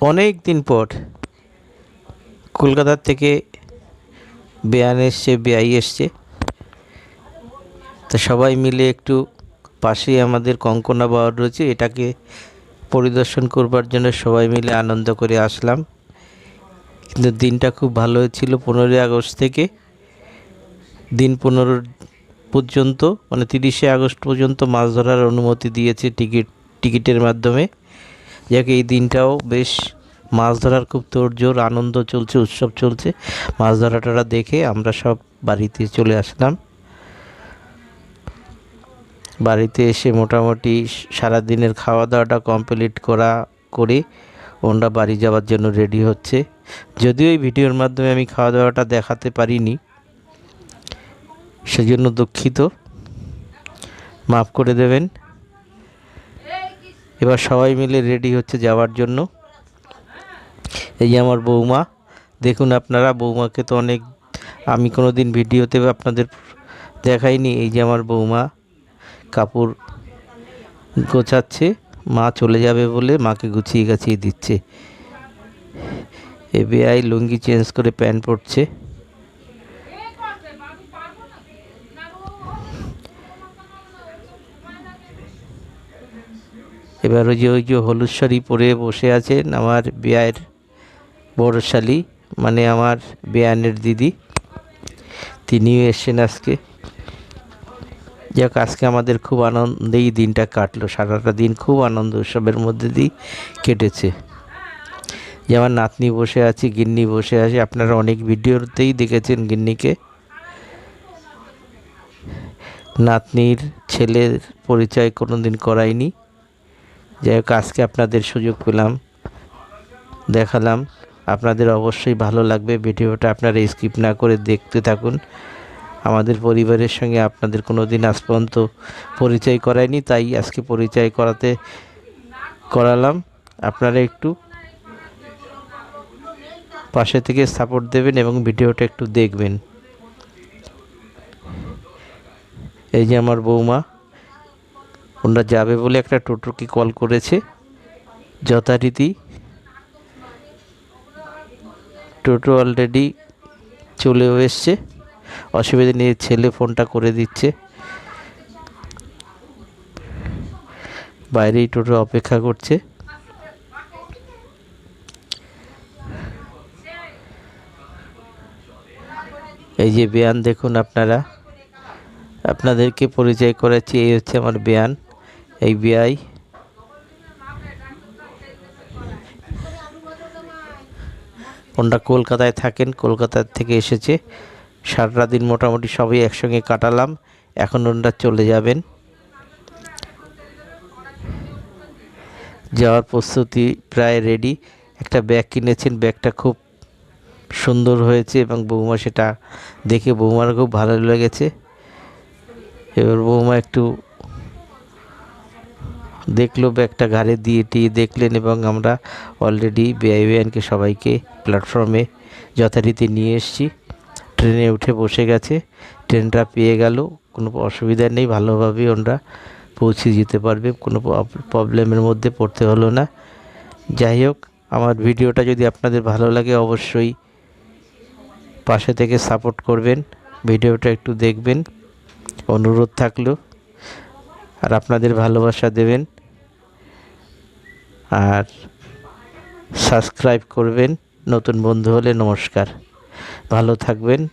অনেক দিন পর কলকাতার থেকে বেয়ান এসছে বেয়াই এসছে। তো সবাই মিলে একটু পাশেই আমাদের কঙ্কনা বাওয়ার রয়েছে, এটাকে পরিদর্শন করবার জন্য সবাই মিলে আনন্দ করে আসলাম। কিন্তু দিনটা খুব ভালো হয়েছিল পনেরোই আগস্ট থেকে। দিন পনেরো পর্যন্ত মানে তিরিশে আগস্ট পর্যন্ত মাছ ধরার অনুমতি দিয়েছে টিকিট, টিকিটের মাধ্যমে। যাক, এই দিনটাও বেশ মাছ ধরার খুব তোড়জোড় আনন্দ চলছে, উৎসব চলছে। মাছ ধরাটা দেখে আমরা সব বাড়িতে চলে আসলাম। বাড়িতে এসে মোটামুটি সারাদিনের খাওয়া দাওয়াটা কমপ্লিট করা করে ওনরা বাড়ি যাওয়ার জন্য রেডি হচ্ছে। যদিও এই ভিডিওর মাধ্যমে আমি খাওয়া দাওয়াটা দেখাতে পারিনি, সেজন্য দুঃখিত। মাফ করে দেবেন। এবার সবাই মিলে রেডি হচ্ছে যাওয়ার জন্য। এই আমার বৌমা, দেখুন আপনারা, বৌমাকে তো অনেক, আমি কোনো দিন ভিডিওতে আপনাদের দেখাইনি, এই যে আমার বৌমা কাপড় গোছাচ্ছে, মা চলে যাবে বলে মাকে গুছিয়ে গাছিয়ে দিচ্ছে। এ বেআই লুঙ্গি চেঞ্জ করে প্যান্ট পরছে। এবার ওই যে ওই যে হলুদ শাড়ি পরে বসে আছেন আমার বিয়ের বড় শালি মানে আমার বেয়ানের দিদি। তিনিও এসছেন আজকে। যাক, আজকে আমাদের খুব আনন্দেই দিনটা কাটলো। সারাটা দিন খুব আনন্দ, উৎসবের মধ্যে দিয়েই কেটেছে। যে আমার নাতনি বসে আছে, গিন্নি বসে আছে। আপনারা অনেক ভিডিওতেই দেখেছেন গিন্নিকে। নাতনির ছেলের পরিচয় কোনো দিন করাইনি। যাই হোক, আজকে আপনাদের সুযোগ পেলাম, দেখালাম। আপনাদের অবশ্যই ভালো লাগবে, ভিডিওটা আপনারা স্কিপ না করে দেখতে থাকুন। আমাদের পরিবারের সঙ্গে আপনাদের কোনো দিন আজ পর্যন্ত পরিচয় করায়নি, তাই আজকে পরিচয় করাতে করালাম। আপনারা একটু পাশে থেকে সাপোর্ট দেবেন এবং ভিডিওটা একটু দেখবেন। এই যে আমার বৌমা ওনারা যাবে বলে একটা টোটোকে কল করেছে। যথারীতি টোটো অলরেডি চলেও এসছে। অসুবিধা নিয়ে ছেলে ফোনটা করে দিচ্ছে। বাইরেই টোটো অপেক্ষা করছে। এই যে বেয়ান, দেখুন আপনারা। আপনাদেরকে পরিচয় করাচ্ছি, এই হচ্ছে আমার বেয়ান। এই বিআই ওনারা কলকাতায় থাকেন কলকাতার থেকে এসেছে। সারাটা দিন মোটামুটি সবই একসঙ্গে কাটালাম। এখন ওনারা চলে যাবেন। যাওয়ার প্রস্তুতি প্রায় রেডি একটা ব্যাগ কিনেছেন ব্যাগটা খুব সুন্দর হয়েছে এবং বৌমা সেটা দেখে বৌমার খুব ভালো লেগেছে। এবার বৌমা একটু দেখল ব্যাগটা ঘাড়ে দিয়ে টিয়ে দেখলেন এবং আমরা অলরেডি বেআইবিআনকে সবাইকে প্ল্যাটফর্মে যথারীতি নিয়ে এসেছি। ট্রেনে উঠে বসে গেছে, ট্রেনটা পেয়ে গেল, কোনো অসুবিধা নেই ভালোভাবে ওনারা পৌঁছে যেতে পারবে, কোনো প্রবলেমের মধ্যে পড়তে হলো না। যাই হোক, আমার ভিডিওটা যদি আপনাদের ভালো লাগে অবশ্যই পাশে থেকে সাপোর্ট করবেন, ভিডিওটা একটু দেখবেন, অনুরোধ থাকল। আর আপনাদের ভালোবাসা দেবেন। আর সাবস্ক্রাইব করবেন। নতুন বন্ধু হলে নমস্কার। ভালো থাকবেন।